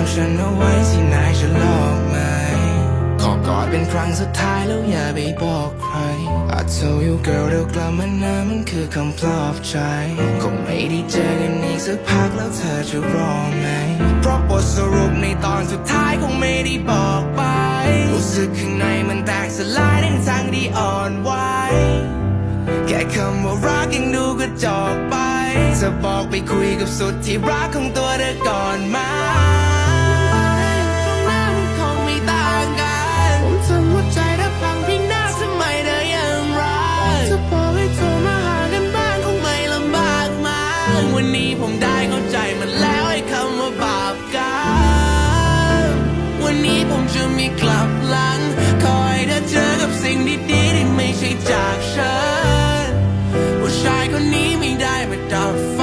ามฉันเอาไว้ที่ไหนจะหลอกไหม ขอกอดเป็นครั้งสุดท้ายแล้วอย่าไปบอกใคร I told you girl เดี๋ยวกลับมานะมันคือคำปลอบใจ คงไม่ได้เจอกันอีกสักพักแล้วเธอจะรอไหม เพราะบทสรุปในตอนสุดท้ายคงไม่ได้บอกไป รู้สึกข้างในมันแตกสลายทั้งทางที่อ่อนไหวแค่คำว่ารักยังดูกระจอกไป จะบอกไปคุยกับสุดที่รักของตัวเธอก่อนไหม diamond dollar